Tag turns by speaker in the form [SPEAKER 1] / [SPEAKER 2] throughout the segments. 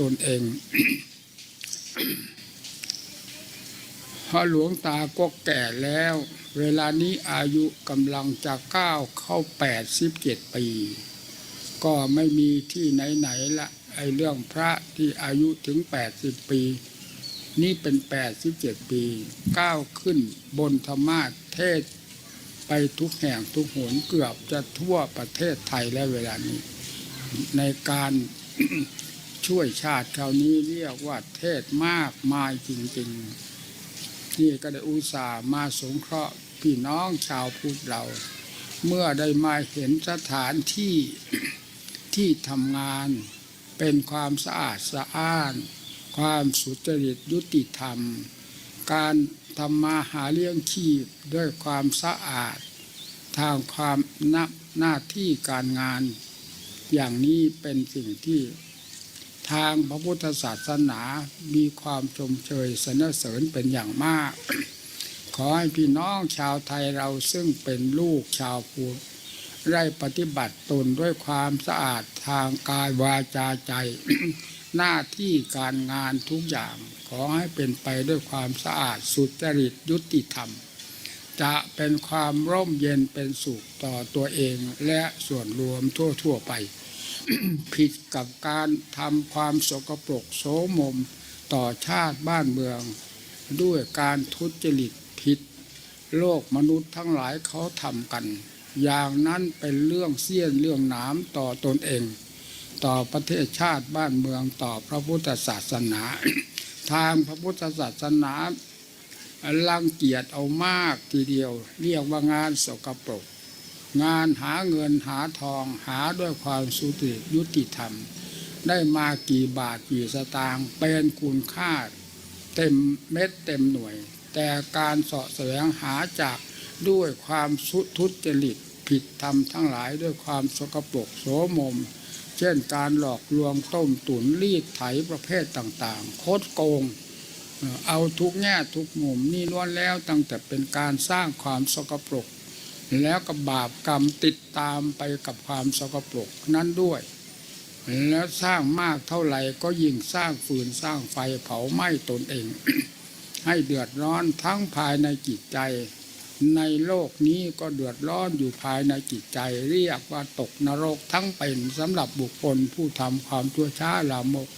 [SPEAKER 1] ตนเองพระหลวงตาก็แก่แล้ว เวลานี้อายุกำลังจะก้าวเข้าแปดสิบเจ็ดปี ก็ไม่มีที่ไหนๆละไอเรื่องพระที่อายุถึงแปดสิบปี นี่เป็นแปดสิบเจ็ดปี ก้าวขึ้นบนธรรมาเทศ ไปทุกแห่งทุกหนเกือบจะทั่วประเทศไทยแล้วเวลานี้ ในการ ช่วยชาติคราวนี้เรียกว่าเทศมากมายจริงๆ นี่ก็ได้อุตส่าห์มาสงเคราะห์พี่น้องชาวพุทธเรา เมื่อได้มาเห็นสถานที่ที่ทำงานเป็นความสะอาดสะอ้าน ความสุจริตยุติธรรม การทำมาหาเลี้ยงชีพด้วยความสะอาด ทางความนับหน้าที่การงาน อย่างนี้เป็นสิ่งที่ ทางพระพุทธศาสนามีความชมเชยสรรเสริญเป็นอย่างมาก ขอให้พี่น้องชาวไทยเราซึ่งเป็นลูกชาวพุทธได้ปฏิบัติตนด้วยความสะอาดทางกายวาจาใจ หน้าที่การงานทุกอย่าง ขอให้เป็นไปด้วยความสะอาดสุจริตยุติธรรม จะเป็นความร่มเย็นเป็นสุขต่อตัวเองและส่วนรวมทั่ว ๆ ไป ผิดกับการทำความสกปรกโสมมต่อชาติบ้านเมือง ด้วยการทุจริตผิด โลกมนุษย์ทั้งหลายเขาทำกัน อย่างนั้นเป็นเรื่องเสี้ยนเรื่องหนามต่อตนเอง ต่อประเทศชาติบ้านเมืองต่อพระพุทธศาสนา ทางพระพุทธศาสนาลังเกียจเอามากทีเดียว เรียกว่างานสกปรก งานหาเงินหาทองหาด้วยความสุติยุติธรรม ได้มากี่บาทกี่สตางค์เป็นคุณค่าเต็มเม็ดเต็มหน่วย แต่การเสาะแสวงหาจากด้วยความสุทุจริตผิดธรรมทั้งหลายด้วยความสกปรกโสมม เช่นการหลอกลวงต้มตุ๋นรีดไถประเภทต่างๆ โคดโกง เอ่อเอาทุกแง่ทุกมุมนี่ล้วนแล้วตั้งแต่เป็นการสร้างความสกปรก แล้วก็บาปกรรมติดตามไปกับความสกปรกนั้นด้วย แล้วสร้างมากเท่าไหร่ก็ยิ่งสร้างฟืนสร้างไฟเผาไหม้ตนเอง ให้เดือดร้อนทั้งภายในจิตใจ ในโลกนี้ก็เดือดร้อนอยู่ภายในจิตใจ เรียกว่าตกนรกทั้งเป็นสำหรับบุคคลผู้ทำความชั่วช้าลามก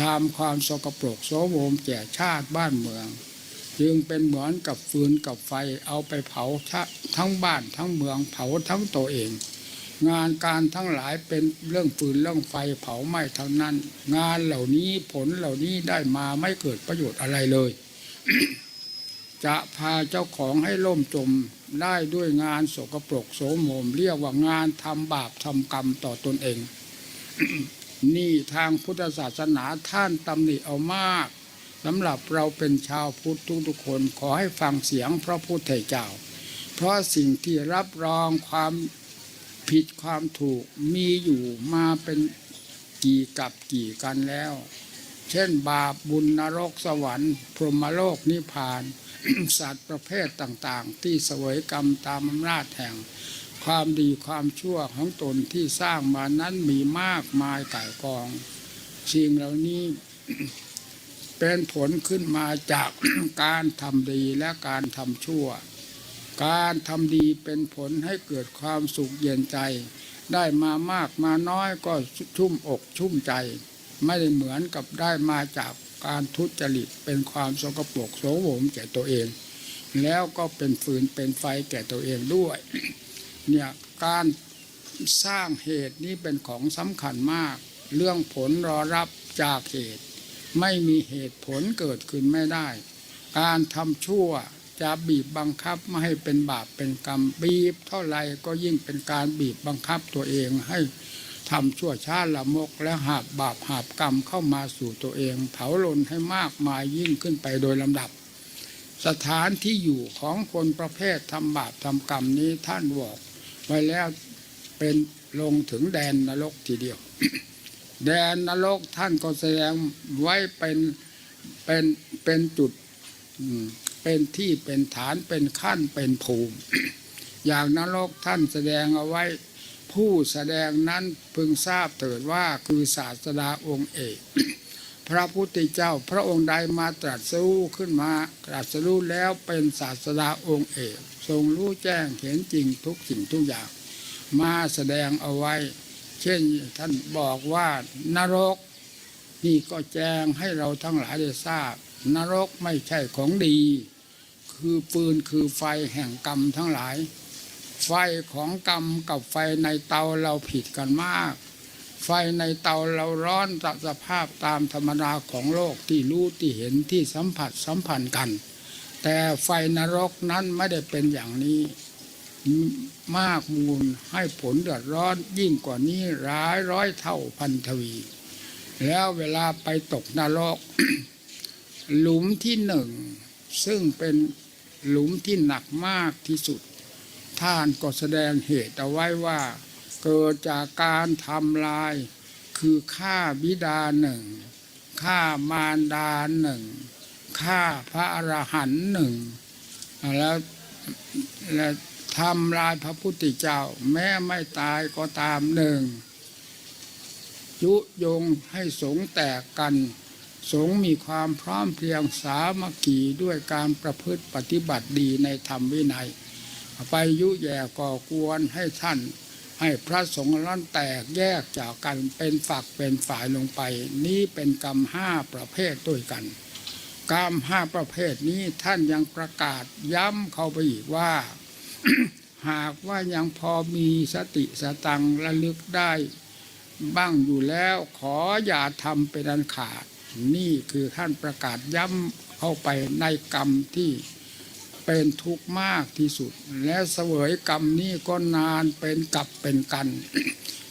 [SPEAKER 1] ทำความสกปรกโสมมแก่ชาติบ้านเมือง จึงเป็นเหมือนกับฟืนกับไฟเอาไปเผาทั้งบ้านทั้งเมืองเผาทั้งตัวเอง งานการทั้งหลายเป็นเรื่องฟืนเรื่องไฟเผาไหม้เท่านั้น งานเหล่านี้ผลเหล่านี้ได้มาไม่เกิดประโยชน์อะไรเลย จะพาเจ้าของให้ล่มจมได้ด้วยงานโสกปรกโสมม เรียกว่างานทำบาปทำกรรมต่อตนเอง นี่ทางพุทธศาสนาท่านตำหนิเอามาก สำหรับเราเป็นชาวพุทธทุกๆคนขอให้ฟังเสียงพระพุทธเจ้า เพราะสิ่งที่รับรองความผิดความถูกมีอยู่มาเป็นกี่กับกี่กันแล้ว เช่นบาปบุญนรกสวรรค์พรหมโลกนิพพาน สัตว์ประเภทต่างๆ ที่เสวยกรรมตามอำนาจแห่ง ความดีความชั่วของตนที่สร้างมานั้นมีมากมายก่ายกองสิ่งเหล่านี้ เป็นผลขึ้นมาจากการทำดีและการทำชั่ว การทำดีเป็นผลให้เกิดความสุขเย็นใจ ได้มามากมาน้อยก็ชุ่มอกชุ่มใจ ไม่ได้เหมือนกับได้มาจากการทุจริตเป็นความสกปรกโสโหมแก่ตัวเอง แล้วก็เป็นฟืนเป็นไฟแก่ตัวเองด้วย เนี่ยการสร้างเหตุนี้เป็นของสำคัญมาก เรื่องผลรอรับจากเหตุ ไม่มีเหตุผลเกิดขึ้นไม่ได้ การทำชั่วจะบีบบังคับไม่ให้เป็นบาปเป็นกรรมบีบเท่าไรก็ยิ่งเป็นการบีบบังคับตัวเองให้ทำชั่วช้าละมกและหาบบาปหาบกรรมเข้ามาสู่ตัวเอง เผาลนให้มากมายยิ่งขึ้นไปโดยลำดับ สถานที่อยู่ของคนประเภททำบาปทำกรรมนี้ท่านบอกไว้แล้วเป็นลงถึงแดนนรกทีเดียว แดนนรกท่านก็แสดงไว้เป็นเป็นเป็นจุดเป็นที่เป็นฐานเป็นขั้นเป็นภูมิ อย่างนรกท่านแสดงเอาไว้ ผู้แสดงนั้นพึงทราบเถิดว่าคือศาสดาองค์เอกพระพุทธเจ้าพระองค์ใดมาตรัสรู้ขึ้นมาตรัสรู้แล้วเป็นศาสดาองค์เอก ทรงรู้แจ้งเห็นจริงทุกสิ่งทุกอย่าง มาแสดงเอาไว้ เช่นท่านบอกว่านรก นี่ก็แจ้งให้เราทั้งหลายได้ทราบ นรกไม่ใช่ของดี คือปืนคือไฟแห่งกรรมทั้งหลาย ไฟของกรรมกับไฟในเตาเราผิดกันมาก ไฟในเตาเราร้อนตัสภาพตามธรรมดาของโลกที่รู้ที่เห็นที่สัมผัสสัมพันธ์กัน แต่ไฟนรกนั้นไม่ได้เป็นอย่างนี้ มากมูลให้ผลเดือดร้อนยิ่งกว่านี้ร้ายร้อยเท่าพันทวี แล้วเวลาไปตกนรก หลุมที่หนึ่ง ซึ่งเป็นหลุมที่หนักมากที่สุด ท่านก็แสดงเหตุเอาไว้ว่า เกิดจากการทำลาย คือฆ่าบิดาหนึ่งฆ่ามารดาหนึ่งฆ่าพระอรหันต์หนึ่งแล้วแล้ว ทำลายพระพุทธเจ้า แม้ไม่ตายก็ตามหนึ่ง ยุยงให้สงแตกกัน สงมีความพร้อมเพรียงสามัคคีด้วยการประพฤติปฏิบัติดีในธรรมวินัย ไปยุแย่ก่อกวนให้ท่านให้พระสงฆ์นั้นแตกแยกจากกันเป็นฝักเป็นฝ่ายลงไป นี้เป็นกรรมห้าประเภทด้วยกัน กรรมห้าประเภทนี้ท่านยังประกาศย้ำเข้าไปอีกว่า หากว่ายังพอมีสติสตังระลึกได้ บ้างอยู่แล้วขออย่าทำเป็นอันขาด นี่คือท่านประกาศย้ำเข้าไปในกรรมที่เป็นทุกข์มากที่สุด และเสวยกรรมนี้ก็นานเป็นกับเป็นกัน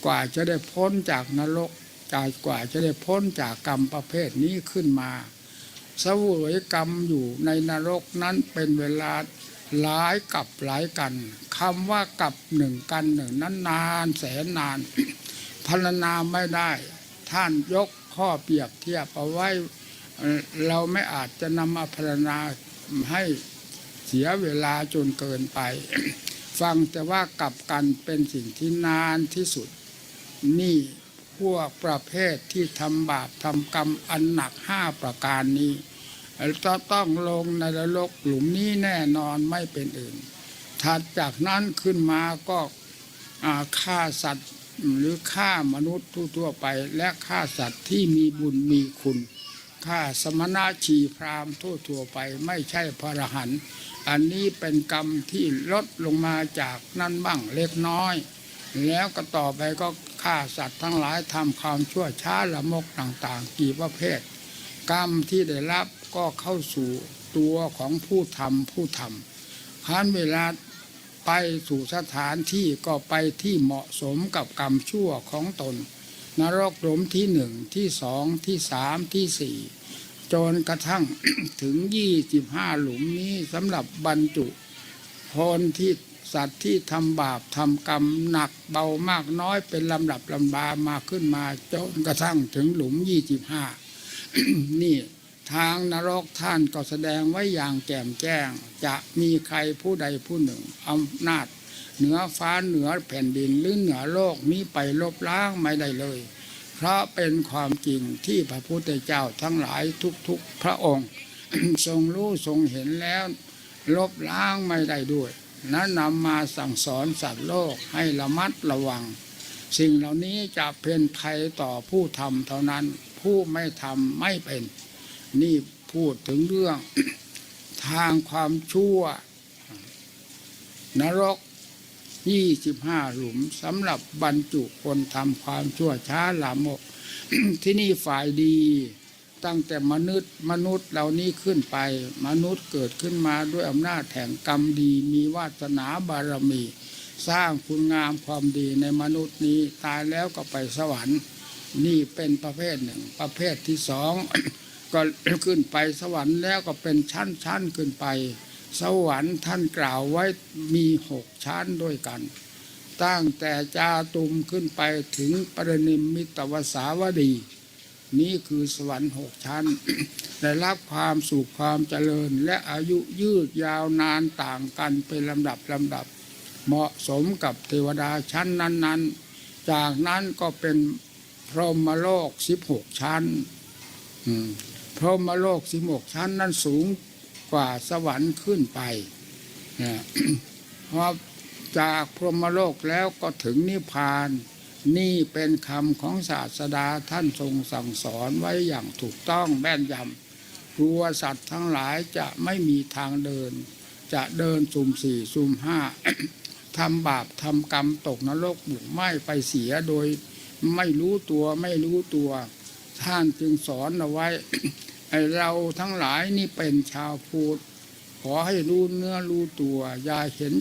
[SPEAKER 1] กว่าจะได้พ้นจากนรกจากกว่าจะได้พ้นจากกรรมประเภทนี้ขึ้นมา เสวยกรรมอยู่ในนรกนั้นเป็นเวลา หลายกับหลายกันคำว่ากับหนึ่งกันหนึ่งนั้นนานแสนนานพรรณนาไม่ได้ ท่านยกข้อเปรียบเทียบเอาไว้เราไม่อาจจะนำมาพรรณนาให้เสียเวลาจนเกินไป ฟังแต่ว่ากับกันเป็นสิ่งที่นานที่สุด นี่พวกประเภทที่ทำบาปทำกรรมอันหนักห้าประการนี้ จะต้องลงในนรกหลุมนี้แน่นอนไม่เป็นอื่น ถัดจากนั้นขึ้นมาก็อ่าฆ่าสัตว์หรือฆ่ามนุษย์ทั่วไป และฆ่าสัตว์ที่มีบุญมีคุณฆ่าสมณะชีพราหมณ์ทั่วๆไปไม่ใช่พระหันอันนี้เป็นกรรมที่ลดลงมาจากนั่นบ้างเล็กน้อย แล้วก็ต่อไปก็ฆ่าสัตว์ทั้งหลายทำความชั่วช้าละมกต่างๆ กี่ประเภท กรรมที่ได้รับ ก็เข้าสู่ตัวของผู้ทำผู้ทำคันเวลาไปสู่สถานที่ก็ไปที่เหมาะสมกับกรรมชั่วของตน นรกหลุมที่หนึ่งที่สองที่สามที่สี่จนกระทั่งถึงยี่สิบห้าหลุมนี้สำหรับบรรจุคนที่สัตว์ที่ทำบาปทำกรรมหนักเบามากน้อยเป็นลำดับลำบามาขึ้นมาจนกระทั่งถึงหลุมยี่สิบห้านี่ ทางนรกท่านก็แสดงไว้อย่างแจ่มแจ้ง จะมีใครผู้ใดผู้หนึ่งอำนาจ เหนือฟ้าเหนือแผ่นดินหรือเหนือโลกนี้ไปลบล้างไม่ได้เลย เพราะเป็นความจริงที่พระพุทธเจ้าทั้งหลายทุกๆพระองค์ ทรงรู้ทรงเห็นแล้ว ลบล้างไม่ได้ด้วยนั้นนำมาสั่งสอนสัตว์โลกให้ระมัดระวัง สิ่งเหล่านี้จะเป็นภัยต่อผู้ทำเท่านั้นผู้ไม่ทำไม่เป็น นี่พูดถึงเรื่อง ทางความชั่ว นรกยี่สิบห้าหลุมสำหรับบรรจุคนทำความชั่วช้าหลามก ที่นี่ฝ่ายดี ตั้งแต่มนุษย์มนุษย์เหล่านี้ขึ้นไป มนุษย์เกิดขึ้นมาด้วยอำนาจแห่งกรรมดีมีวาสนาบารมี สร้างคุณงามความดีในมนุษย์นี้ตายแล้วก็ไปสวรรค์ นี่เป็นประเภทหนึ่ง ประเภทที่สอง ก็ขึ้นไปสวรรค์แล้วก็เป็นชั้นๆขึ้นไป สวรรค์ท่านกล่าวไว้มีหกชั้นด้วยกัน ตั้งแต่จาตุมขึ้นไปถึงปรนิมมิตวสาวดี นี่คือสวรรค์หกชั้น ได้รับความสุขความเจริญและอายุยืดยาวนานต่างกันเป็นลำดับลำดับ เหมาะสมกับเทวดาชั้นนั้น ๆ จากนั้นก็เป็นพรหมโลกสิบหกชั้นอืม พรหมโลกสิบกชั้นนั้นสูงกว่าสวรรค์ขึ้นไปนะเพราะจากพรหมโลกแล้วก็ถึงนิพพาน นี่เป็นคำของศาสดาท่านทรงสั่งสอนไว้อย่างถูกต้องแม่นยำกลัวสัตว์ทั้งหลายจะไม่มีทางเดิน จะเดินสุ่มสี่สุ่มห้าทำบาปทำกรรมตกนรกบุกไหม้ไปเสียโดยไม่รู้ตัวไม่รู้ตัว ท่านจึงสอนเอาไว้ ไอเราทั้งหลายนี่เป็นชาวพุทธขอให้รู้เนื้อรู้ตัว อย่าเห็น